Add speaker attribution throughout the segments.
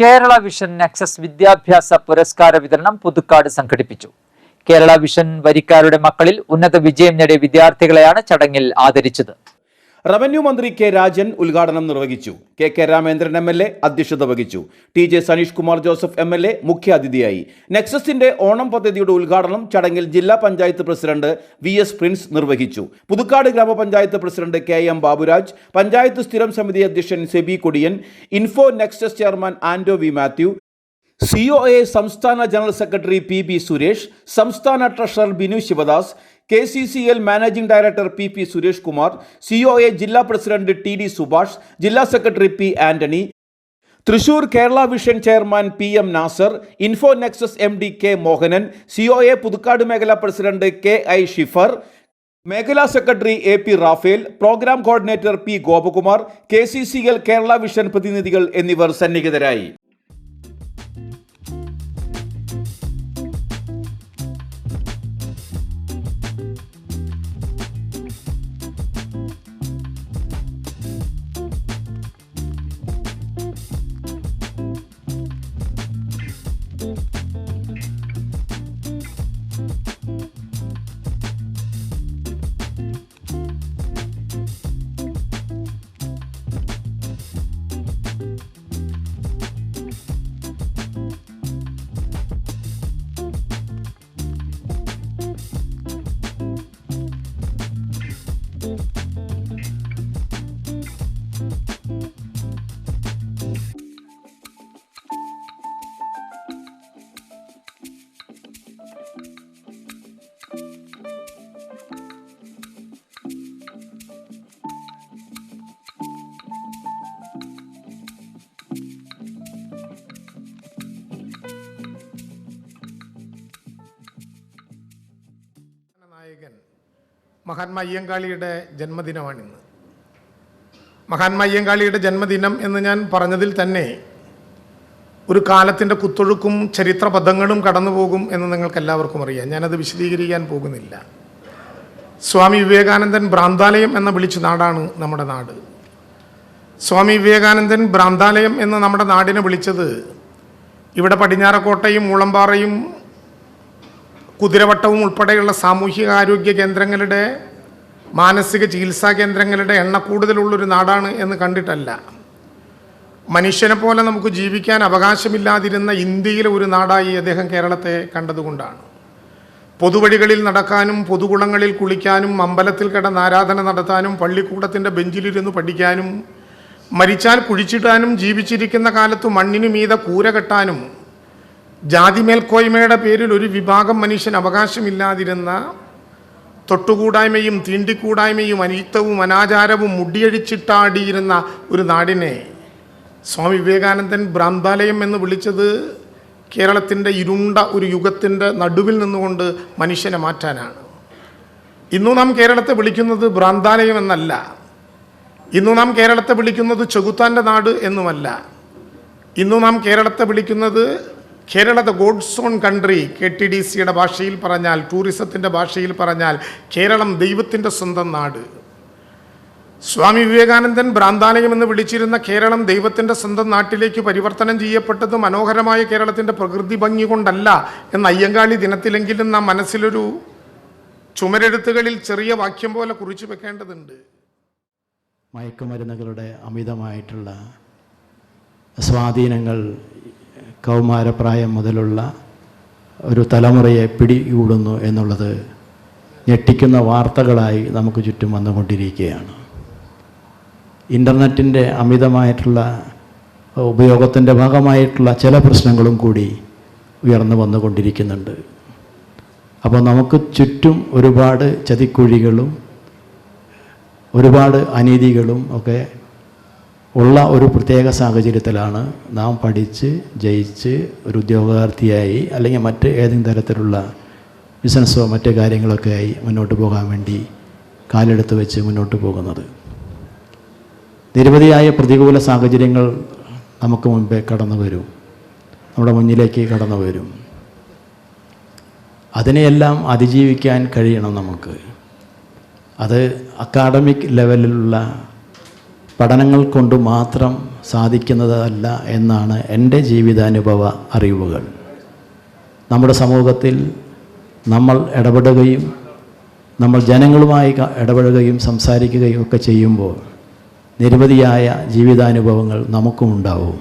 Speaker 1: Kerala vision Nexus വിദ്യാഭ്യാസ പുരസ്കാര വിതരണം പുതുക്കാട് സംഘടിപ്പിച്ചു. കേരള വിഷൻ വരിക്കാരുടെ മക്കളിൽ ഉന്നത വിജയം നേടിയ വിദ്യാർത്ഥികളെയാണ് ചടങ്ങിൽ ആദരിച്ചത്.
Speaker 2: റവന്യൂ മന്ത്രി കെ രാജൻ ഉദ്ഘാടനം നിർവഹിച്ചു. K K Ramendran M L A അധ്യക്ഷത വഹിച്ചു. T J Saneesh Kumar Joseph M L A മുഖ്യാതിഥിയായി. നെക്സസിന്റെ ഓണം പദ്ധതിയുടെ ഉദ്ഘാടനം ചടങ്ങിൽ ജില്ലാ panchayat president V S Prince നിർവഹിച്ചു. പുതുക്കാട് ഗ്രാമപഞ്ചായത്ത് president K M Baburaj panchayat സ്ഥിരം സമിതി അധ്യക്ഷൻ Seby Kodiyan info nexus chairman Anto V Mathew C O A സംസ്ഥാന general secretary P B Suresh സംസ്ഥാന treasurer Binu Sivadas K C C L managing director P P Suresh Kumar C O A ജില്ലാ president T D Subhash ജില്ലാ secretary P Antony Thrissur Kerala vision chairman P M Nasar info nexus M D K Mohanan C O A Puthukkad മേഖലാ president K I Shifar മേഖലാ secretary A P Raphael program coordinator P Gopakumar K C C L Kerala vision പ്രതിനിധികൾ എന്നിവർ സന്നിഹിതരായി.
Speaker 3: നായകൻ മഹാത്മാ അയ്യങ്കാളിയുടെ ജന്മദിനമാണിന്ന്. മഹാത്മാ അയ്യങ്കാളിയുടെ ജന്മദിനം എന്ന് ഞാൻ പറഞ്ഞതിൽ തന്നെ ഒരു കാലത്തിന്റെ കുത്തൊഴുക്കും ചരിത്രബദ്ധങ്ങളും കടന്നു പോകും എന്ന് നിങ്ങൾക്ക് എല്ലാവർക്കും അറിയാം. ഞാനത് വിശദീകരിക്കാൻ പോകുന്നില്ല. സ്വാമി വിവേകാനന്ദൻ ഭ്രാന്താലയം എന്ന വിളിച്ച നാടാണ് നമ്മുടെ നാട്. സ്വാമി വിവേകാനന്ദൻ ഭ്രാന്താലയം എന്ന് നമ്മുടെ നാടിനെ വിളിച്ചത് ഇവിടെ പടിഞ്ഞാറക്കോട്ടയും മൂളമ്പാറയും കുതിരവട്ടവും ഉൾപ്പെടെയുള്ള സാമൂഹിക ആരോഗ്യ കേന്ദ്രങ്ങളുടെ മാനസിക ചികിത്സാ കേന്ദ്രങ്ങളുടെ എണ്ണ കൂടുതലുള്ളൊരു നാടാണ് എന്ന് കണ്ടിട്ടല്ല. മനുഷ്യനെ പോലെ നമുക്ക് ജീവിക്കാൻ അവകാശമില്ലാതിരുന്ന ഇന്ത്യയിലെ ഒരു നാടായി അദ്ദേഹം കേരളത്തെ കണ്ടതുകൊണ്ടാണ്. പൊതുവഴികളിൽ നടക്കാനും പൊതുകുളങ്ങളിൽ കുളിക്കാനും അമ്പലത്തിൽ കിടന്ന് ആരാധന നടത്താനും പള്ളിക്കൂടത്തിന്റെ ബെഞ്ചിലിരുന്ന് പഠിക്കാനും മരിച്ചാൽ കുഴിച്ചിടാനും ജീവിച്ചിരിക്കുന്ന കാലത്ത് മണ്ണിനു മീത കൂര കെട്ടാനും ജാതി മേൽക്കോയ്മയുടെ പേരിൽ ഒരു വിഭാഗം മനുഷ്യൻ അവകാശമില്ലാതിരുന്ന തൊട്ടുകൂടായ്മയും തീണ്ടിക്കൂടായ്മയും അനിഷ്ടവും അനാചാരവും മുടിയഴിച്ചിട്ടാടിയിരുന്ന ഒരു നാടിനെ സ്വാമി വിവേകാനന്ദൻ ഭ്രാന്താലയം എന്ന് വിളിച്ചത് കേരളത്തിന്റെ ഇരുണ്ട ഒരു യുഗത്തിന്റെ നടുവിൽ നിന്നുകൊണ്ട് മനുഷ്യനെ മാറ്റാനാണ്. ഇന്നു നാം കേരളത്തെ വിളിക്കുന്നത് ഭ്രാന്താലയം എന്നല്ല. ഇന്നു നാം കേരളത്തെ വിളിക്കുന്നത് ചെകുത്താന്റെ നാട് എന്നുമല്ല. ഇന്നു നാം കേരളത്തെ വിളിക്കുന്നത് Kerala the God's own country K T D സിയുടെ ഭാഷയിൽ പറഞ്ഞാൽ ടൂറിസത്തിന്റെ ഭാഷയിൽ പറഞ്ഞാൽ കേരളം ദൈവത്തിന്റെ സ്വന്തം നാട്. സ്വാമി വിവേകാനന്ദൻ ഭ്രാന്താലയം എന്ന് വിളിച്ചിരുന്ന കേരളം ദൈവത്തിന്റെ സ്വന്തം നാട്ടിലേക്ക് പരിവർത്തനം ചെയ്യപ്പെട്ടത് മനോഹരമായ കേരളത്തിന്റെ പ്രകൃതി ഭംഗി കൊണ്ടല്ല എന്ന അയ്യങ്കാളി ദിനത്തിലെങ്കിലും നാം മനസ്സിലൊരു ചുമരെഴുത്തുകളിൽ ചെറിയ വാക്യം പോലെ കുറിച്ചു വെക്കേണ്ടതുണ്ട്.
Speaker 4: മയക്കുമരുന്നുകളുടെ അമിതമായിട്ടുള്ള സ്വാധീനങ്ങൾ കൗമാരപ്രായം മുതലുള്ള ഒരു തലമുറയെ പിടികൂടുന്നു എന്നുള്ളത് ഞെട്ടിക്കുന്ന വാർത്തകളായി നമുക്ക് ചുറ്റും വന്നുകൊണ്ടിരിക്കുകയാണ്. ഇന്റർനെറ്റിന്റെ അമിതമായിട്ടുള്ള ഉപയോഗത്തിന്റെ ഭാഗമായിട്ടുള്ള ചില പ്രശ്നങ്ങളും കൂടി ഉയർന്നു വന്നുകൊണ്ടിരിക്കുന്നുണ്ട്. അപ്പോൾ നമുക്ക് ചുറ്റും ഒരുപാട് ചതിക്കുഴികളും ഒരുപാട് അനീതികളും ഒക്കെ ഉള്ള ഒരു പ്രത്യേക സാഹചര്യത്തിലാണ് നാം പഠിച്ച് ജയിച്ച് ഒരു ഉദ്യോഗാർത്ഥിയായി അല്ലെങ്കിൽ മറ്റ് ഏതെങ്കിലും തരത്തിലുള്ള ബിസിനസ്സോ മറ്റ് കാര്യങ്ങളൊക്കെ ആയി മുന്നോട്ട് പോകാൻ വേണ്ടി കാലെടുത്ത് വെച്ച് മുന്നോട്ട് പോകുന്നത്. നിരവധിയായ പ്രതികൂല സാഹചര്യങ്ങൾ നമുക്ക് മുൻപേ കടന്നു വരും. നമ്മുടെ മുന്നിലേക്ക് കടന്നു വരും. അതിനെയെല്ലാം അതിജീവിക്കാൻ കഴിയണം നമുക്ക്. അത് അക്കാഡമിക് ലെവലിലുള്ള പഠനങ്ങൾ കൊണ്ട് മാത്രം സാധിക്കുന്നതല്ല എന്നാണ് എന്റെ ജീവിതാനുഭവ അറിവുകൾ. നമ്മുടെ സമൂഹത്തിൽ നമ്മൾ ഇടപെടുകയും നമ്മൾ ജനങ്ങളുമായി ഇടപഴകുകയും സംസാരിക്കുകയും ഒക്കെ ചെയ്യുമ്പോൾ നിരവധിയായ ജീവിതാനുഭവങ്ങൾ നമുക്കും ഉണ്ടാവും.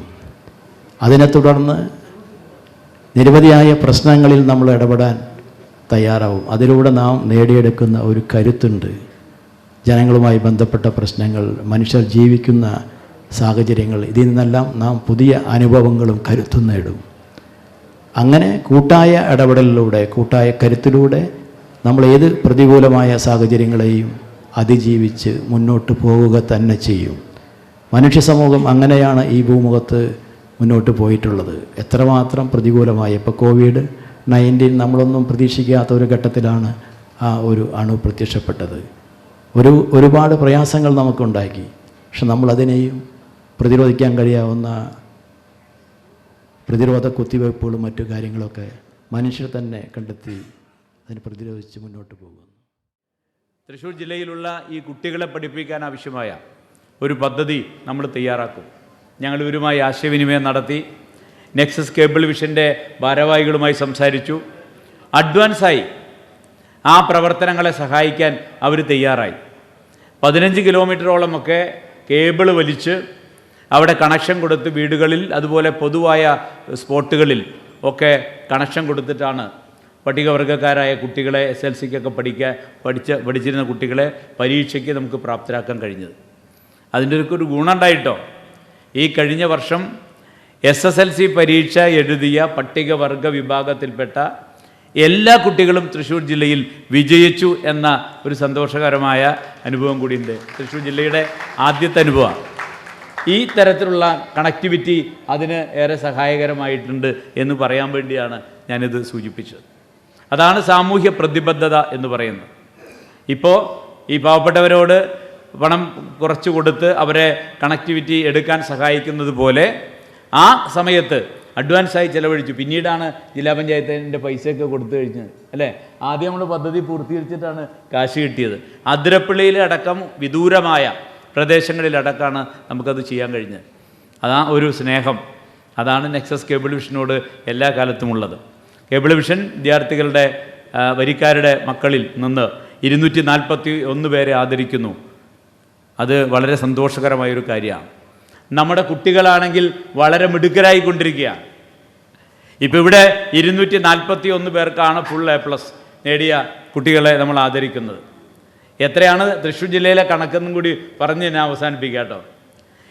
Speaker 4: അതിനെ തുടർന്ന് നിരവധിയായ പ്രശ്നങ്ങളിൽ നമ്മൾ ഇടപെടാൻ തയ്യാറാവും. അതിലൂടെ നാം നേടിയെടുക്കുന്ന ഒരു കരുത്തുണ്ട്. ജനങ്ങളുമായി ബന്ധപ്പെട്ട പ്രശ്നങ്ങൾ മനുഷ്യർ ജീവിക്കുന്ന സാഹചര്യങ്ങൾ ഇതിൽ നിന്നെല്ലാം നാം പുതിയ അനുഭവങ്ങളും കരുത്തും നേടും അങ്ങനെ കൂട്ടായ ഇടപെടലിലൂടെ കൂട്ടായ കരുത്തിലൂടെ നമ്മൾ ഏത് പ്രതികൂലമായ സാഹചര്യങ്ങളെയും അതിജീവിച്ച് മുന്നോട്ട് പോവുക തന്നെ ചെയ്യും. മനുഷ്യ സമൂഹം അങ്ങനെയാണ് ഈ ഭൂമുഖത്ത് മുന്നോട്ട് പോയിട്ടുള്ളത്. എത്രമാത്രം പ്രതികൂലമായ. ഇപ്പോൾ കോവിഡ് നയന്റീൻ നമ്മളൊന്നും പ്രതീക്ഷിക്കാത്ത ഒരു ഘട്ടത്തിലാണ് ആ ഒരു അണു പ്രത്യക്ഷപ്പെട്ടത്. ഒരു ഒരുപാട് പ്രയാസങ്ങൾ നമുക്കുണ്ടാക്കി. പക്ഷെ നമ്മളതിനെയും പ്രതിരോധിക്കാൻ കഴിയാവുന്ന പ്രതിരോധ കുത്തിവയ്പ്പുകളും മറ്റു കാര്യങ്ങളൊക്കെ മനുഷ്യർ തന്നെ കണ്ടെത്തി അതിനെ പ്രതിരോധിച്ച് മുന്നോട്ട് പോകുന്നു.
Speaker 5: തൃശ്ശൂർ ജില്ലയിലുള്ള ഈ കുട്ടികളെ പഠിപ്പിക്കാൻ ആവശ്യമായ ഒരു പദ്ധതി നമ്മൾ തയ്യാറാക്കും. ഞങ്ങൾ ഇവരുമായി ആശയവിനിമയം നടത്തി. നെക്സസ് കേബിൾ വിഷന്റെ ഭാരവാഹികളുമായി സംസാരിച്ചു. അഡ്വാൻസായി ആ പ്രവർത്തനങ്ങളെ സഹായിക്കാൻ അവർ തയ്യാറായി. പതിനഞ്ച് കിലോമീറ്ററോളമൊക്കെ കേബിൾ വലിച്ച് അവിടെ കണക്ഷൻ കൊടുത്ത് വീടുകളിൽ അതുപോലെ പൊതുവായ സ്പോട്ടുകളിൽ ഒക്കെ കണക്ഷൻ കൊടുത്തിട്ടാണ് പട്ടികവർഗക്കാരായ കുട്ടികളെ എസ് എൽ സിക്കൊക്കെ പഠിക്കാൻ പഠിച്ച പഠിച്ചിരുന്ന കുട്ടികളെ പരീക്ഷയ്ക്ക് നമുക്ക് പ്രാപ്തരാക്കാൻ കഴിഞ്ഞത്. അതിന്റെ ഒരു ഗുണമുണ്ടായിട്ടോ? ഈ കഴിഞ്ഞ വർഷം എസ് എസ് എൽ സി പരീക്ഷ എഴുതിയ പട്ടികവർഗ വിഭാഗത്തിൽപ്പെട്ട എല്ലാ കുട്ടികളും തൃശ്ശൂർ ജില്ലയിൽ വിജയിച്ചു എന്ന ഒരു സന്തോഷകരമായ അനുഭവം കൂടിയുണ്ട്. തൃശ്ശൂർ ജില്ലയുടെ ആദ്യത്തെ അനുഭവം ഈ തരത്തിലുള്ള കണക്ടിവിറ്റി അതിന് ഏറെ സഹായകരമായിട്ടുണ്ട് എന്ന് പറയാൻ വേണ്ടിയാണ് ഞാനിത് സൂചിപ്പിച്ചത്. അതാണ് സാമൂഹ്യ പ്രതിബദ്ധത എന്ന് പറയുന്നത്. ഇപ്പോൾ ഈ പാവപ്പെട്ടവരോട് പണം കുറച്ച് കൊടുത്ത് അവരെ കണക്ടിവിറ്റി എടുക്കാൻ സഹായിക്കുന്നത് പോലെ ആ സമയത്ത് അഡ്വാൻസായി ചിലവഴിച്ചു. പിന്നീടാണ് ജില്ലാ പഞ്ചായത്തിന്റെ പൈസയൊക്കെ കൊടുത്തു കഴിഞ്ഞത്. അല്ലേ? ആദ്യം നമ്മൾ പദ്ധതി പൂർത്തീകരിച്ചിട്ടാണ് കാശ് കിട്ടിയത്. അതിരപ്പള്ളിയിലടക്കം വിദൂരമായ പ്രദേശങ്ങളിലടക്കമാണ് നമുക്കത് ചെയ്യാൻ കഴിഞ്ഞത്. അതാ ഒരു സ്നേഹം. അതാണ് നെക്സസ് കേബിൾ വിഷനോട് എല്ലാ കാലത്തുമുള്ളത് കേബിൾ വിഷൻ വിദ്യാർത്ഥികളുടെ വരിക്കാരുടെ മക്കളിൽ നിന്ന് ഇരുന്നൂറ്റി നാൽപ്പത്തി ഒന്ന് പേരെ ആദരിക്കുന്നു. അത് വളരെ സന്തോഷകരമായൊരു കാര്യമാണ്. നമ്മുടെ കുട്ടികളാണെങ്കിൽ വളരെ മിടുക്കരായി കൊണ്ടിരിക്കുകയാണ് ഇപ്പം ഇവിടെ ഇരുന്നൂറ്റി നാൽപ്പത്തി ഒന്ന് പേർക്കാണ് ഫുൾ എ പ്ലസ് നേടിയ കുട്ടികളെ നമ്മൾ ആദരിക്കുന്നത്. എത്രയാണ് തൃശ്ശൂർ ജില്ലയിലെ കണക്കെന്നും കൂടി പറഞ്ഞ് ഞാൻ അവസാനിപ്പിക്കാം കേട്ടോ.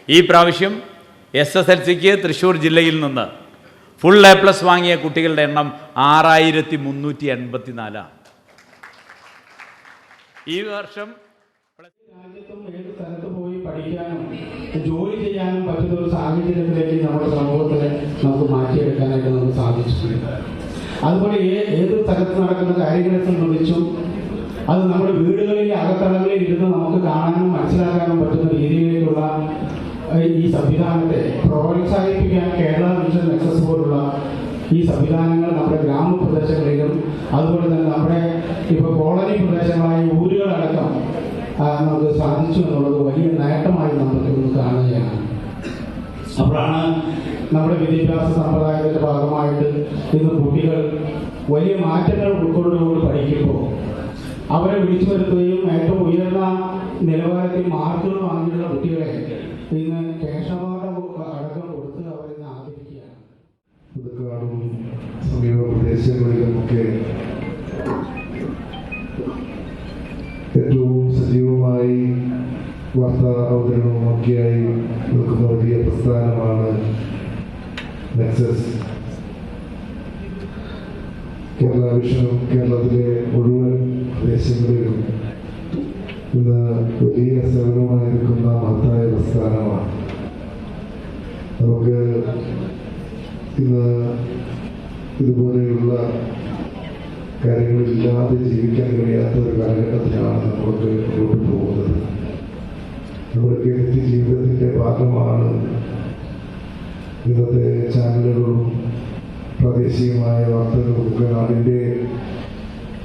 Speaker 5: ഈ പ്രാവശ്യം എസ് എസ് എൽ സിക്ക് തൃശ്ശൂർ ജില്ലയിൽ നിന്ന് ഫുൾ എ പ്ലസ് വാങ്ങിയ കുട്ടികളുടെ എണ്ണം ആറായിരത്തി മുന്നൂറ്റി എൺപത്തി നാലാണ് ഈ വർഷം
Speaker 6: രാജ്യത്തും ഏത് സ്ഥലത്ത് പോയി പഠിക്കാനും ജോലി ചെയ്യാനും പറ്റുന്ന ഒരു സാഹചര്യത്തിലേക്ക് നമ്മുടെ സമൂഹത്തിനെ നമുക്ക് മാറ്റിയെടുക്കാനായിട്ട് നമുക്ക് സാധിച്ചിട്ടുണ്ട്. അതുപോലെ ഏ- ഏത് സ്ഥലത്ത് നടക്കുന്ന കാര്യങ്ങളെ സംബന്ധിച്ചും അത് നമ്മുടെ വീടുകളിലെ അകത്തളങ്ങളിൽ ഇരുന്ന് നമുക്ക് കാണാനും മനസ്സിലാക്കാനും പറ്റുന്ന രീതിയിലേക്കുള്ള ഈ സംവിധാനത്തെ പ്രോത്സാഹിപ്പിക്കാൻ കേരള മിഷൻ നെക്സസ് പോലുള്ള ഈ സംവിധാനങ്ങൾ നമ്മുടെ ഗ്രാമപ്രദേശങ്ങളിലും അതുപോലെ തന്നെ നമ്മുടെ ഇപ്പോൾ കോളനി പ്രദേശങ്ങളായ ഊരുകളടക്കം നമുക്ക് സാധിച്ചു എന്നുള്ളത് വലിയ നേട്ടമായി നമുക്ക് ഇന്ന് കാണുകയാണ്. അപ്പോഴാണ് നമ്മുടെ വിദ്യാഭ്യാസ സമ്പ്രദായത്തിന്റെ ഭാഗമായിട്ട് ഇന്ന് കുട്ടികൾ വലിയ മാറ്റങ്ങൾ ഉൾക്കൊണ്ടുകൊണ്ട് പഠിക്കുമ്പോൾ അവരെ വിളിച്ചു വരുത്തുകയും ഏറ്റവും ഉയർന്ന നിലവാരത്തിൽ മാർക്കുകൾ വാങ്ങിയുള്ള കുട്ടികളെ ഇന്ന് അവാർഡ് അടക്കം കൊടുത്ത് അവരിന്ന് ആദരിക്കുകയാണ്.
Speaker 7: പുതുക്കാടും സമീപ പ്രദേശങ്ങളിലുമൊക്കെ വാർത്താ അവതരണവുമൊക്കെയായി നിൽക്കുന്ന വലിയ പ്രസ്ഥാനമാണ് നെക്സസ് കേരള വിഷനും കേരളത്തിലെ മുഴുവൻ പ്രദേശങ്ങളിലും ഇന്ന് വലിയ സേവനമായി നിൽക്കുന്ന മഹത്തായ പ്രസ്ഥാനമാണ്. നമുക്ക് ഇന്ന് ഇതുപോലെയുള്ള കാര്യങ്ങളില്ലാതെ ജീവിക്കാൻ കഴിയാത്ത ഒരു കാലഘട്ടത്തിലാണ് നമ്മൾക്ക് മുന്നോട്ട് പോകുന്നത്. നിത്യ ജീവിതത്തിന്റെ ഭാഗമാണ്. ഇന്നത്തെ ചാനലുകളും പ്രാദേശികമായ വാർത്തകളും ഒക്കെ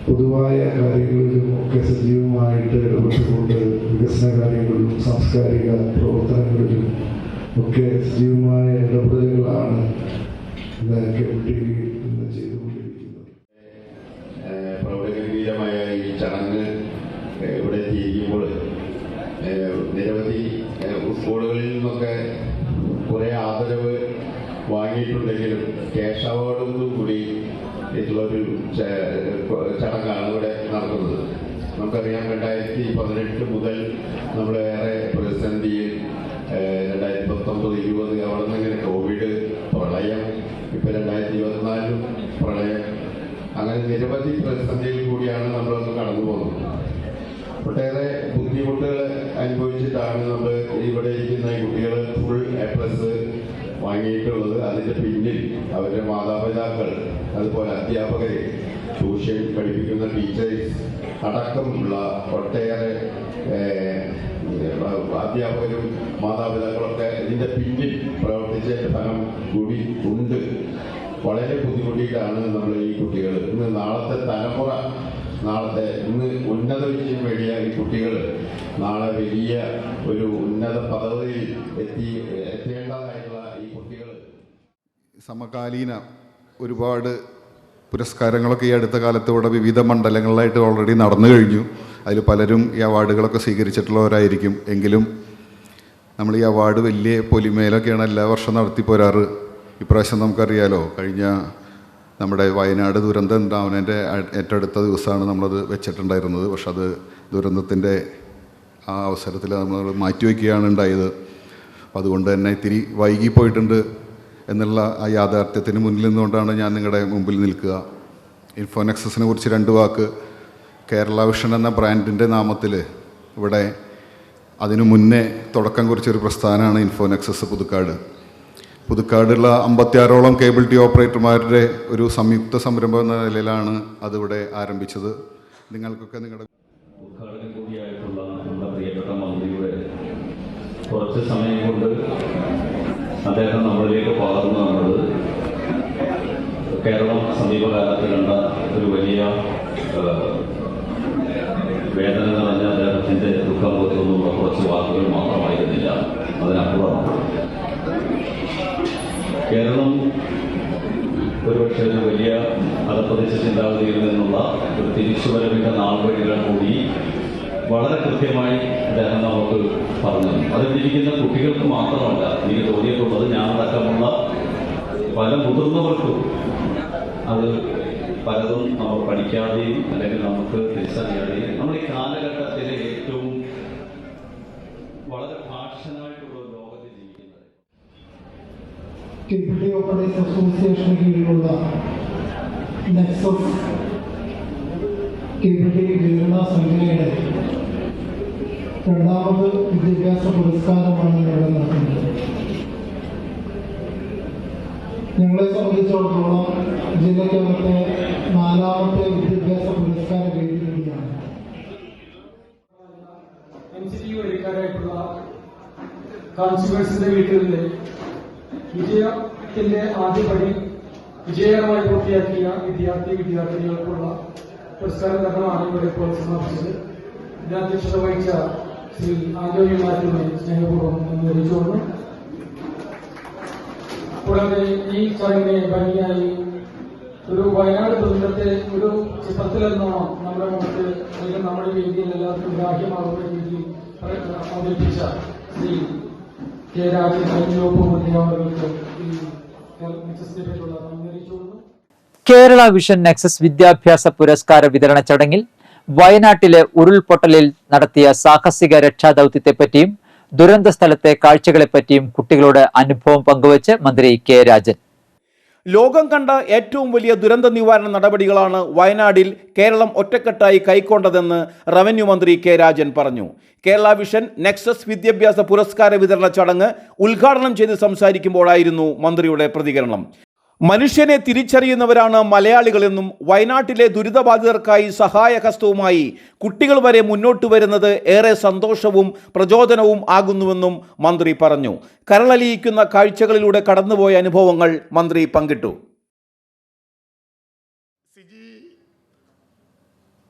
Speaker 7: പൊതുവായ കാര്യങ്ങളിലും ഒക്കെ സജീവമായിട്ട് ഇടപെട്ടുകൊണ്ട് വികസന കാര്യങ്ങളിലും സാംസ്കാരിക പ്രവർത്തനങ്ങളിലും ഒക്കെ സജീവമായ ഇടപെടലുകളാണ് ഇന്ന് കെ ടി ചെയ്തുകൊണ്ടിരിക്കുന്നത്
Speaker 8: നിരവധി സ്കൂളുകളിൽ നിന്നൊക്കെ കുറേ ആദരവ് വാങ്ങിയിട്ടുണ്ടെങ്കിലും ക്യാഷ് അവാർഡോടും കൂടി ഇതിലൊരു ചടങ്ങാണ് ഇവിടെ നടക്കുന്നത്. നമുക്കറിയാം രണ്ടായിരത്തി പതിനെട്ട് മുതൽ നമ്മൾ ഏറെ പ്രതിസന്ധിയിൽ രണ്ടായിരത്തി പത്തൊമ്പത് ഇരുപത് അവിടെ നിന്ന് ഇങ്ങനെ കോവിഡ് പ്രളയം ഇപ്പം രണ്ടായിരത്തി ഇരുപത്തിനാലിലും പ്രളയം അങ്ങനെ നിരവധി പ്രതിസന്ധിയിൽ കൂടിയാണ് നമ്മളൊന്ന് കടന്നു പോകുന്നത് ഒട്ടേറെ ബുദ്ധിമുട്ടുകൾ അനുഭവിച്ചിട്ടാണ് നമ്മൾ ഇവിടെ ഇരിക്കുന്ന കുട്ടികൾ ഫുൾ എ വാങ്ങിയിട്ടുള്ളത്. അതിന്റെ പിന്നിൽ അവരുടെ മാതാപിതാക്കൾ അതുപോലെ അധ്യാപകരെ ട്യൂഷൻ പഠിപ്പിക്കുന്ന ടീച്ചേഴ്സ് അടക്കമുള്ള ഒട്ടേറെ അധ്യാപകരും മാതാപിതാക്കളൊക്കെ ഇതിന്റെ പിന്നിൽ പ്രവർത്തിച്ച ഫലം കൂടി ഉണ്ട്. വളരെ ബുദ്ധിമുട്ടിയിട്ടാണ് നമ്മൾ ഈ കുട്ടികൾ ഇന്ന് നാളത്തെ തലമുറ നാളത്തെ ഇന്ന് ഉന്നത വിജയം വേണ്ടിയ ഈ കുട്ടികൾ നാളെ വലിയ ഒരു ഉന്നത പദവിയിൽ എത്തി എത്തേണ്ടതായിട്ടുള്ള ഈ കുട്ടികൾ.
Speaker 9: സമകാലീന ഒരുപാട് പുരസ്കാരങ്ങളൊക്കെ ഈ അടുത്ത കാലത്ത് ഇവിടെ വിവിധ മണ്ഡലങ്ങളിലായിട്ട് ഓൾറെഡി നടന്നു കഴിഞ്ഞു. അതിൽ പലരും ഈ അവാർഡുകളൊക്കെ സ്വീകരിച്ചിട്ടുള്ളവരായിരിക്കും. എങ്കിലും നമ്മൾ ഈ അവാർഡ് വലിയ പൊലിമേലൊക്കെയാണ് എല്ലാ വർഷവും നടത്തി പോരാറ്. ഇപ്രാവശ്യം നമുക്കറിയാലോ കഴിഞ്ഞ നമ്മുടെ വയനാട് ദുരന്തം ഉണ്ടാവുന്നതിന്റെ ഏറ്റവും അടുത്ത ദിവസമാണ് നമ്മളത് വെച്ചിട്ടുണ്ടായിരുന്നത്. പക്ഷെ അത് ദുരന്തത്തിന്റെ ആ അവസരത്തിൽ നമ്മൾ മാറ്റിവെക്കുകയാണ് ഉണ്ടായത്. അതുകൊണ്ട് തന്നെ ഇത്തിരി വൈകിപ്പോയിട്ടുണ്ട് എന്നുള്ള ആ യാഥാർത്ഥ്യത്തിന് മുന്നിൽ നിന്നുകൊണ്ടാണ് ഞാൻ നിങ്ങളുടെ മുമ്പിൽ നിൽക്കുക. ഇൻഫോനെക്സസിനെ കുറിച്ച് രണ്ട് വാക്ക്. കേരള വിഷൻ എന്ന ബ്രാൻഡിന്റെ നാമത്തിൽ ഇവിടെ അതിനു മുന്നേ തുടക്കം കുറിച്ചൊരു പ്രസ്ഥാനമാണ് ഇൻഫോനെക്സസ് പുതുക്കാട്. പുതുക്കാടുള്ള അമ്പത്തിയാറോളം കേബിൾ ടി ഓപ്പറേറ്റർമാരുടെ ഒരു സംയുക്ത സംരംഭം എന്ന നിലയിലാണ് അതിവിടെ ആരംഭിച്ചത്. നിങ്ങൾക്കൊക്കെ നിങ്ങളുടെ
Speaker 10: കുറച്ച് സമയം കൊണ്ട് അദ്ദേഹം നമ്മളിലേക്ക് പകർന്നു തന്നത് കേരളം സമീപകാലത്ത് കണ്ട ഒരു വലിയ വേദന നിറഞ്ഞ അദ്ദേഹത്തിന്റെ ദുഃഖം പൊത്തുന്നുള്ള കുറച്ച് വാക്കുകൾ മാത്രമായിരുന്നില്ല. അതിനപ്പുറം കേരളം ഒരുപക്ഷെ ഒരു വലിയ അധപ്പതിച്ച ചിന്താഗതിയിൽ നിന്നുള്ള ഒരു തിരിച്ചുവരവിന്റെ നാൾവഴികൾ കൂടി വളരെ കൃത്യമായി അദ്ദേഹം നമുക്ക് പറഞ്ഞു. അതിലിരിക്കുന്ന കുട്ടികൾക്ക് മാത്രമല്ല എനിക്ക് തോന്നിയിട്ടുള്ളത് ഞാനടക്കമുള്ള പല മുതിർന്നവർക്കും അത് പലതും നമ്മൾ പഠിക്കാതെയും അല്ലെങ്കിൽ നമുക്ക് തിരിച്ചറിയാതെയും നമ്മൾ ഈ കാലഘട്ടത്തിലെ ഏറ്റവും വളരെ ഭാഷനായിട്ടുള്ള
Speaker 6: കേബിൾ ടി ഓപ്പറേറ്റേഴ്സ് അസോസിയേഷന് കീഴിലുള്ള നെക്സസ് കേബിൾ ടി വിതരണ സംഘടനയുടെ രണ്ടാമത് വിദ്യാഭ്യാസ പുരസ്കാരമാണ് ഇവിടെ നടക്കുന്നത് ഞങ്ങളെ സംബന്ധിച്ചിടത്തോളം ജില്ലയ്ക്കകത്തെ നാലാമത്തെ വിദ്യാഭ്യാസ പുരസ്കാര വേദി കൂടിയാണ്
Speaker 11: എം സി യു വരിക്കാരായിട്ടുള്ള കോൺസ്റ്റിറ്റ്യൂൻസിന്റെ വീട്ടുകളിലെ വിജയത്തിന്റെ ആദ്യപടി വിജയകരമായി പൂർത്തിയാക്കിയ വിദ്യാർത്ഥി വിദ്യാർത്ഥിനികൾക്കുള്ള പുരസ്കാര വിതരണമാണ് ഇവിടെ ഇപ്പോൾ സമാപിച്ചത് ഇതിന് അധ്യക്ഷത വഹിച്ച ശ്രീ ആരോഗ്യ മാറ്റുമായി സ്നേഹപൂർവം നന്ദി അറിയിച്ചുകൊണ്ട് കൂടാതെ ഈ ചടങ്ങിനെ ഭംഗിയായി ഒരു വയനാട് ദുരന്തത്തെ ഒരു ചിത്രത്തിലെന്നോണം നമ്മുടെ മുന്നിൽ അല്ലെങ്കിൽ നമ്മുടെ രീതിയിൽ എല്ലാവർക്കും ഗ്രാഹ്യമാകുന്ന രീതിയിൽ അവതരിപ്പിച്ച ശ്രീ
Speaker 1: കേരള വിഷൻ നെക്സസ് വിദ്യാഭ്യാസ പുരസ്കാര വിതരണ ചടങ്ങിൽ വയനാട്ടിലെ ഉരുൾപൊട്ടലിൽ നടത്തിയ സാഹസിക രക്ഷാദൌത്യത്തെപ്പറ്റിയും ദുരന്ത സ്ഥലത്തെ കാഴ്ചകളെപ്പറ്റിയും കുട്ടികളോട് അനുഭവം പങ്കുവച്ച് മന്ത്രി കെ രാജൻ.
Speaker 2: ലോകം കണ്ട ഏറ്റവും വലിയ ദുരന്ത നിവാരണ നടപടികളാണ് വയനാടിൽ കേരളം ഒറ്റക്കെട്ടായി കൈക്കൊണ്ടതെന്ന് റവന്യൂ മന്ത്രി കെ രാജൻ പറഞ്ഞു. കേരള വിഷൻ നെക്സസ് വിദ്യാഭ്യാസ പുരസ്കാര വിതരണ ചടങ്ങ് ഉദ്ഘാടനം ചെയ്ത് സംസാരിക്കുമ്പോഴായിരുന്നു മന്ത്രിയുടെ പ്രതികരണം. മനുഷ്യനെ തിരിച്ചറിയുന്നവരാണ് മലയാളികളെന്നും വയനാട്ടിലെ ദുരിതബാധിതർക്കായി സഹായഹസ്തവുമായി കുട്ടികൾ വരെ മുന്നോട്ട് വരുന്നത് ഏറെ സന്തോഷവും പ്രചോദനവും ആകുന്നുവെന്നും മന്ത്രി പറഞ്ഞു. കരളലിയിക്കുന്ന കാഴ്ചകളിലൂടെ കടന്നുപോയ അനുഭവങ്ങൾ മന്ത്രി പങ്കിട്ടു.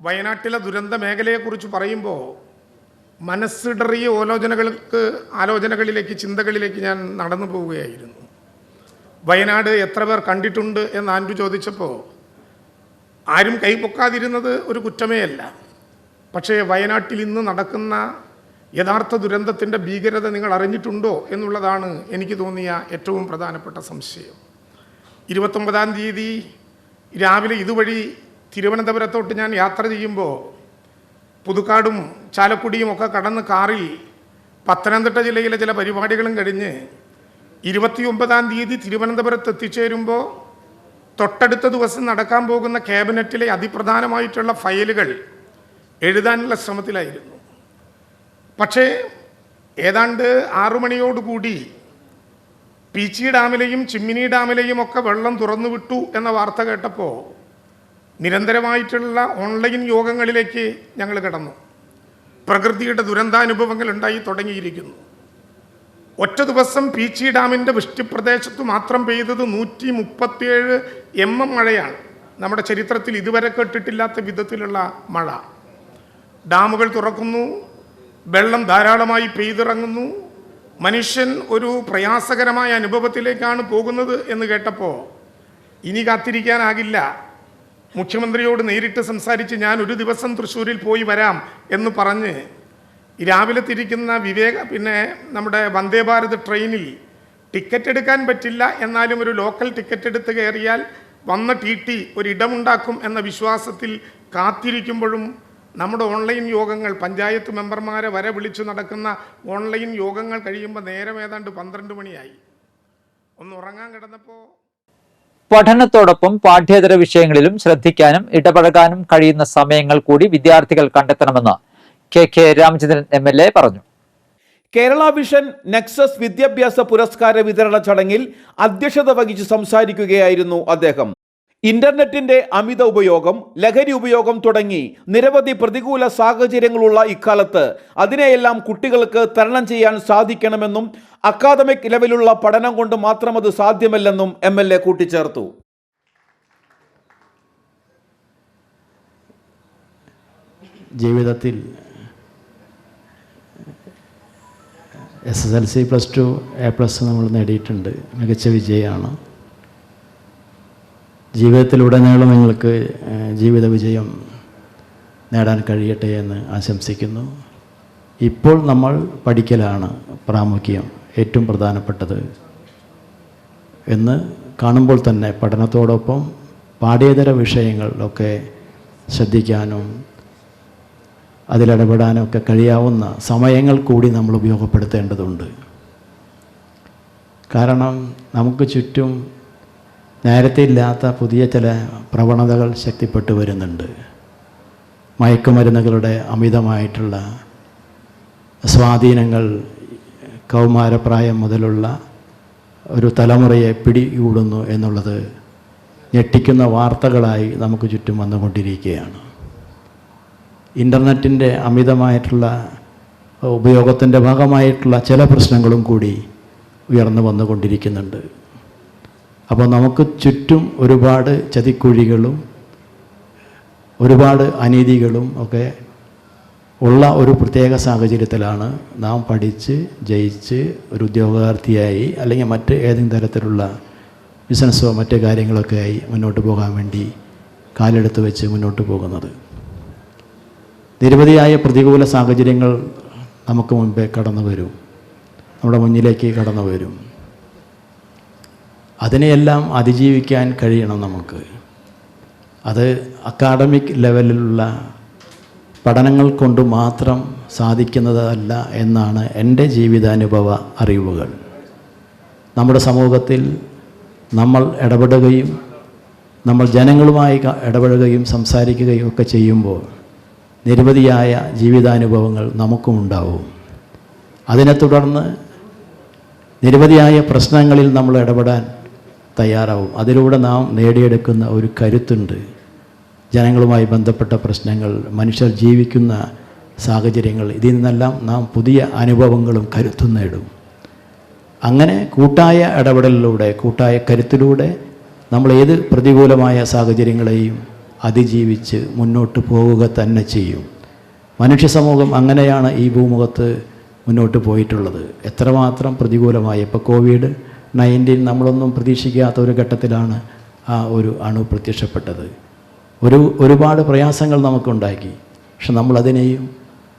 Speaker 3: വയനാട്ടിലെ ദുരന്ത മേഖലയെക്കുറിച്ച് പറയുമ്പോൾ മനസ്സിടറിയ ആലോചനകൾക്ക് ആലോചനകളിലേക്ക് ചിന്തകളിലേക്ക് ഞാൻ നടന്നു പോവുകയായിരുന്നു. വയനാട് എത്ര പേർ കണ്ടിട്ടുണ്ട് എന്ന് ആൻഡു ചോദിച്ചപ്പോൾ ആരും കൈപൊക്കാതിരുന്നത് ഒരു കുറ്റമേ അല്ല. പക്ഷേ വയനാട്ടിൽ ഇന്ന് നടക്കുന്ന യഥാർത്ഥ ദുരന്തത്തിന്റെ ഭീകരത നിങ്ങൾ അറിഞ്ഞിട്ടുണ്ടോ എന്നുള്ളതാണ് എനിക്ക് തോന്നിയ ഏറ്റവും പ്രധാനപ്പെട്ട സംശയം. ഇരുപത്തൊമ്പതാം തീയതി രാവിലെ ഇതുവഴി തിരുവനന്തപുരത്തോട്ട് ഞാൻ യാത്ര ചെയ്യുമ്പോൾ പുതുക്കാടും ചാലക്കുടിയും ഒക്കെ കടന്ന് കാറിൽ പത്തനംതിട്ട ജില്ലയിലെ ചില പരിപാടികളും കഴിഞ്ഞ് ഇരുപത്തിയൊമ്പതാം തീയതി തിരുവനന്തപുരത്ത് എത്തിച്ചേരുമ്പോൾ തൊട്ടടുത്ത ദിവസം നടക്കാൻ പോകുന്ന ക്യാബിനറ്റിലെ അതിപ്രധാനമായിട്ടുള്ള ഫയലുകൾ എഴുതാനുള്ള ശ്രമത്തിലായിരുന്നു. പക്ഷേ ഏതാണ്ട് ആറുമണിയോടുകൂടി പീച്ചി ഡാമിലെയും ചിമ്മിനി ഡാമിലെയും ഒക്കെ വെള്ളം തുറന്നുവിട്ടു എന്ന വാർത്ത കേട്ടപ്പോൾ നിരന്തരമായിട്ടുള്ള ഓൺലൈൻ യോഗങ്ങളിലേക്ക് ഞങ്ങൾ കിടന്നു. പ്രകൃതിയുടെ ദുരന്താനുഭവങ്ങൾ ഉണ്ടായി തുടങ്ങിയിരിക്കുന്നു. ഒറ്റ ദിവസം പീച്ചി ഡാമിന്റെ വൃഷ്ടിപ്രദേശത്ത് മാത്രം പെയ്തത് നൂറ്റി മുപ്പത്തിയേഴ് എം എം മഴയാണ്. നമ്മുടെ ചരിത്രത്തിൽ ഇതുവരെ കേട്ടിട്ടില്ലാത്ത വിധത്തിലുള്ള മഴ. ഡാമുകൾ തുറക്കുന്നു വെള്ളം ധാരാളമായി പെയ്തിറങ്ങുന്നു. മനുഷ്യൻ ഒരു പ്രയാസകരമായ അനുഭവത്തിലേക്കാണ് പോകുന്നത് എന്ന് കേട്ടപ്പോൾ ഇനി കാത്തിരിക്കാനാകില്ല. മുഖ്യമന്ത്രിയോട് നേരിട്ട് സംസാരിച്ച് ഞാൻ ഒരു ദിവസം തൃശ്ശൂരിൽ പോയി വരാം എന്ന് പറഞ്ഞ് രാവിലെ തിരിക്കുന്ന വിവേക പിന്നെ നമ്മുടെ വന്ദേ ഭാരത് ട്രെയിനിൽ ടിക്കറ്റ് എടുക്കാൻ പറ്റില്ല എന്നാലും ഒരു ലോക്കൽ ടിക്കറ്റ് എടുത്ത് കയറിയാൽ വന്ന ടി ടി ഒരിടമുണ്ടാക്കും എന്ന വിശ്വാസത്തിൽ കാത്തിരിക്കുമ്പോഴും നമ്മുടെ ഓൺലൈൻ യോഗങ്ങൾ പഞ്ചായത്ത് മെമ്പർമാരെ വരെ വിളിച്ചു നടക്കുന്ന ഓൺലൈൻ യോഗങ്ങൾ കഴിയുമ്പോൾ നേരം ഏതാണ്ട് പന്ത്രണ്ട് മണിയായി. ഒന്ന് ഉറങ്ങാൻ കിടന്നപ്പോൾ
Speaker 1: പഠനത്തോടൊപ്പം പാഠ്യേതര വിഷയങ്ങളിലും ശ്രദ്ധിക്കാനും ഇടപഴകാനും കഴിയുന്ന സമയങ്ങൾ കൂടി വിദ്യാർത്ഥികൾ കണ്ടെത്തണമെന്ന് K K Ramachandran M L A പറഞ്ഞു.
Speaker 2: കേരള വിഷൻ നെക്സസ് വിദ്യാഭ്യാസ പുരസ്കാര വിതരണ ചടങ്ങിൽ അധ്യക്ഷത വഹിച്ച് സംസാരിക്കുകയായിരുന്നു അദ്ദേഹം. ഇന്റർനെറ്റിന്റെ അമിത ഉപയോഗം ലഹരി ഉപയോഗം തുടങ്ങി നിരവധി പ്രതികൂല സാഹചര്യങ്ങളുള്ള ഇക്കാലത്ത് അതിനെയെല്ലാം കുട്ടികൾക്ക് തരണം ചെയ്യാൻ സാധിക്കണമെന്നും അക്കാദമിക് ലെവലുള്ള പഠനം കൊണ്ട് മാത്രം അത് സാധ്യമല്ലെന്നും എം എൽ എ കൂട്ടിച്ചേർത്തു.
Speaker 4: ജീവിതത്തിൽ S S L C plus two A plus നമ്മൾ നേടിയിട്ടുണ്ട്. മികച്ച വിജയമാണ്. ജീവിതത്തിലുടനീളം നിങ്ങൾക്ക് ജീവിത വിജയം നേടാൻ കഴിയട്ടെ എന്ന് ആശംസിക്കുന്നു. ഇപ്പോൾ നമ്മൾ പഠിക്കലാണ് പ്രാമുഖ്യം ഏറ്റവും പ്രധാനപ്പെട്ടത് എന്ന് കാണുമ്പോൾ തന്നെ പഠനത്തോടൊപ്പം പാഠ്യേതര വിഷയങ്ങളിലൊക്കെ ശ്രദ്ധിക്കാനും അതിലിടപെടാനും ഒക്കെ കഴിയാവുന്ന സമയങ്ങൾ കൂടി നമ്മൾ ഉപയോഗപ്പെടുത്തേണ്ടതുണ്ട്. കാരണം നമുക്ക് ചുറ്റും നേരത്തെ ഇല്ലാത്ത പുതിയ ചില പ്രവണതകൾ ശക്തിപ്പെട്ടു വരുന്നുണ്ട്. മയക്കുമരുന്നുകളുടെ അമിതമായിട്ടുള്ള സ്വാധീനങ്ങൾ കൗമാരപ്രായം മുതലുള്ള ഒരു തലമുറയെ പിടികൂടുന്നു എന്നുള്ളത് ഞെട്ടിക്കുന്ന വാർത്തകളായി നമുക്ക് ചുറ്റും വന്നുകൊണ്ടിരിക്കുകയാണ്. ഇന്റർനെറ്റിന്റെ അമിതമായിട്ടുള്ള ഉപയോഗത്തിന്റെ ഭാഗമായിട്ടുള്ള ചില പ്രശ്നങ്ങളും കൂടി ഉയർന്നു വന്നുകൊണ്ടിരിക്കുന്നുണ്ട്. അപ്പോൾ നമുക്ക് ചുറ്റും ഒരുപാട് ചതിക്കുഴികളും ഒരുപാട് അനീതികളും ഒക്കെ ഉള്ള ഒരു പ്രത്യേക സാഹചര്യത്തിലാണ് നാം പഠിച്ച് ജയിച്ച് ഒരു ഉദ്യോഗാർത്ഥിയായി അല്ലെങ്കിൽ മറ്റ് ഏതെങ്കിലും തരത്തിലുള്ള ബിസിനസ്സോ മറ്റ് കാര്യങ്ങളൊക്കെ ആയി മുന്നോട്ട് പോകാൻ വേണ്ടി കാലെടുത്ത് വെച്ച് മുന്നോട്ട് പോകുന്നത്. നിരവധിയായ പ്രതികൂല സാഹചര്യങ്ങൾ നമുക്ക് മുൻപേ കടന്നു വരും. നമ്മുടെ മുന്നിലേക്ക് കടന്നു വരും. അതിനെയെല്ലാം അതിജീവിക്കാൻ കഴിയണം നമുക്ക്. അത് അക്കാഡമിക് ലെവലിലുള്ള പഠനങ്ങൾ കൊണ്ട് മാത്രം സാധിക്കുന്നതല്ല എന്നാണ് എന്റെ ജീവിതാനുഭവ അറിവുകൾ. നമ്മുടെ സമൂഹത്തിൽ നമ്മൾ ഇടപെടുകയും നമ്മൾ ജനങ്ങളുമായി ഇടപഴകുകയും സംസാരിക്കുകയും ഒക്കെ ചെയ്യുമ്പോൾ നിരവധിയായ ജീവിതാനുഭവങ്ങൾ നമുക്കും ഉണ്ടാവും. അതിനെ തുടർന്ന് നിരവധിയായ പ്രശ്നങ്ങളിൽ നമ്മൾ ഇടപെടാൻ തയ്യാറാവും. അതിലൂടെ നാം നേടിയെടുക്കുന്ന ഒരു കരുത്തുണ്ട്. ജനങ്ങളുമായി ബന്ധപ്പെട്ട പ്രശ്നങ്ങൾ മനുഷ്യർ ജീവിക്കുന്ന സാഹചര്യങ്ങൾ ഇതിൽ നിന്നെല്ലാം നാം പുതിയ അനുഭവങ്ങളും കരുത്തും നേടും. അങ്ങനെ കൂട്ടായ ഇടപെടലിലൂടെ കൂട്ടായ കരുത്തിലൂടെ നമ്മൾ ഏത് പ്രതികൂലമായ സാഹചര്യങ്ങളെയും അതിജീവിച്ച് മുന്നോട്ട് പോവുക തന്നെ ചെയ്യും. മനുഷ്യ സമൂഹം അങ്ങനെയാണ് ഈ ഭൂമുഖത്ത് മുന്നോട്ട് പോയിട്ടുള്ളത്. എത്രമാത്രം പ്രതികൂലമായി. ഇപ്പോൾ കോവിഡ് നയന്റീൻ നമ്മളൊന്നും പ്രതീക്ഷിക്കാത്ത ഒരു ഘട്ടത്തിലാണ് ആ ഒരു അണു പ്രത്യക്ഷപ്പെട്ടത്. ഒരു ഒരുപാട് പ്രയാസങ്ങൾ നമുക്കുണ്ടാക്കി. പക്ഷെ നമ്മളതിനെയും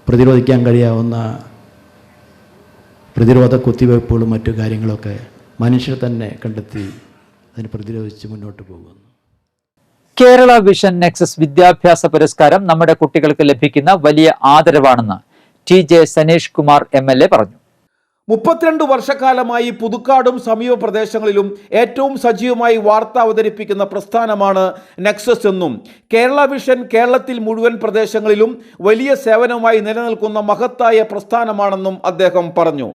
Speaker 4: പ്രതിരോധിക്കാൻ കഴിയാവുന്ന പ്രതിരോധ കുത്തിവയ്പ്പുകളും മറ്റു കാര്യങ്ങളൊക്കെ മനുഷ്യർ തന്നെ കണ്ടെത്തി അതിനെ പ്രതിരോധിച്ച് മുന്നോട്ട് പോകുന്നു.
Speaker 1: കേരള വിഷൻ നെക്സസ് വിദ്യാഭ്യാസ പുരസ്കാരം നമ്മുടെ കുട്ടികൾക്ക് ലഭിക്കുന്ന വലിയ ആദരവാണെന്ന് T J Saneesh Kumar M L A പറഞ്ഞു.
Speaker 2: മുപ്പത്തിരണ്ട് വർഷക്കാലമായി പുതുക്കാടും സമീപ പ്രദേശങ്ങളിലും ഏറ്റവും സജീവമായി വാർത്ത അവതരിപ്പിക്കുന്ന പ്രസ്ഥാനമാണ് നെക്സസ് എന്നും കേരള വിഷൻ കേരളത്തിൽ മുഴുവൻ പ്രദേശങ്ങളിലും വലിയ സേവനമായി നിലനിൽക്കുന്ന മഹത്തായ പ്രസ്ഥാനമാണെന്നും അദ്ദേഹം പറഞ്ഞു.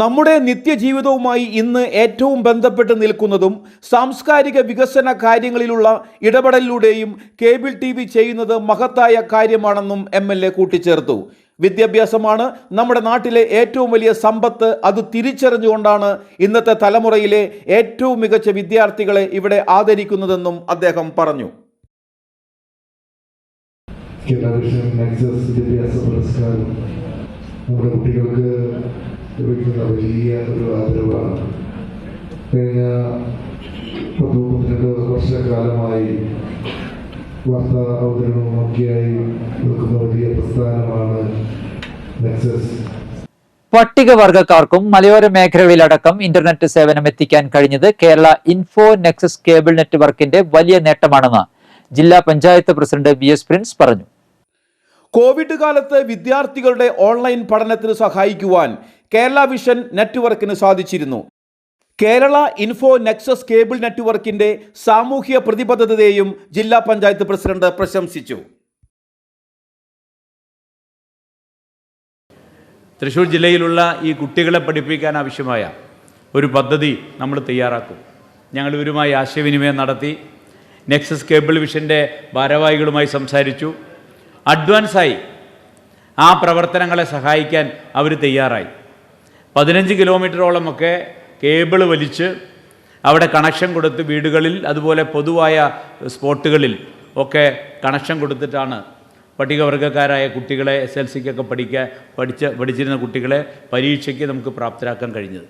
Speaker 2: നമ്മുടെ നിത്യജീവിതവുമായി ഇന്ന് ഏറ്റവും ബന്ധപ്പെട്ട് നിൽക്കുന്നതും സാംസ്കാരിക വികസന കാര്യങ്ങളിലുള്ള ഇടപെടലിലൂടെയും കേബിൾ ടി വി ചെയ്യുന്നത് മഹത്തായ കാര്യമാണെന്നും എം എൽ എ കൂട്ടിച്ചേർത്തു. വിദ്യാഭ്യാസമാണ് നമ്മുടെ നാട്ടിലെ ഏറ്റവും വലിയ സമ്പത്ത് അത് തിരിച്ചറിഞ്ഞുകൊണ്ടാണ് ഇന്നത്തെ തലമുറയിലെ ഏറ്റവും മികച്ച വിദ്യാർത്ഥികളെ ഇവിടെ ആദരിക്കുന്നതെന്നും അദ്ദേഹം പറഞ്ഞു.
Speaker 7: കേരള വിദ്യാഭ്യാസ പുരസ്കാരം നമ്മുടെ കുട്ടികൾക്ക് ലഭിക്കുന്ന വലിയ ഒരു ആദരവാണ് കഴിഞ്ഞ പത്ത് മുപ്പത്തിരണ്ട് വർഷക്കാലമായി വാർത്താ അവതരണവും ഒക്കെയായി നിൽക്കുന്ന വലിയ പ്രസ്ഥാനമാണ് നെക്സസ്
Speaker 1: പട്ടികവർഗക്കാർക്കും മലയോര മേഖലകളിലടക്കം ഇന്റർനെറ്റ് സേവനം എത്തിക്കാൻ കഴിഞ്ഞത് കേരള ഇൻഫോ നെക്സസ് കേബിൾ നെറ്റ്വർക്കിന്റെ വലിയ നേട്ടമാണെന്ന് ജില്ലാ panchayat president V S Prince പറഞ്ഞു.
Speaker 2: കോവിഡ് കാലത്ത് വിദ്യാർത്ഥികളുടെ ഓൺലൈൻ പഠനത്തിന് സഹായിക്കുവാൻ കേരള വിഷൻ നെറ്റ്വർക്കിന് സാധിച്ചിരുന്നു. കേരള ഇൻഫോ നെക്സസ് കേബിൾ നെറ്റ്വർക്കിന്റെ സാമൂഹ്യ പ്രതിബദ്ധതയെയും ജില്ലാ പഞ്ചായത്ത് പ്രസിഡന്റ് പ്രശംസിച്ചു.
Speaker 5: തൃശ്ശൂർ ജില്ലയിലുള്ള ഈ കുട്ടികളെ പഠിപ്പിക്കാൻ ആവശ്യമായ ഒരു പദ്ധതി നമ്മൾ തയ്യാറാക്കും. ഞങ്ങൾ ഇവരുമായി ആശയവിനിമയം നടത്തി നെക്സസ് കേബിൾ വിഷന്റെ ഭാരവാഹികളുമായി സംസാരിച്ചു. അഡ്വാൻസായി ആ പ്രവർത്തനങ്ങളെ സഹായിക്കാൻ അവർ തയ്യാറായി. പതിനഞ്ച് കിലോമീറ്ററോളമൊക്കെ കേബിൾ വലിച്ച് അവിടെ കണക്ഷൻ കൊടുത്ത് വീടുകളിൽ അതുപോലെ പൊതുവായ സ്പോട്ടുകളിൽ ഒക്കെ കണക്ഷൻ കൊടുത്തിട്ടാണ് പട്ടികവർഗക്കാരായ കുട്ടികളെ എസ് എൽ സിക്കൊക്കെ പഠിക്കാൻ പഠിച്ച പഠിച്ചിരുന്ന കുട്ടികളെ പരീക്ഷയ്ക്ക് നമുക്ക് പ്രാപ്തരാക്കാൻ കഴിഞ്ഞത്.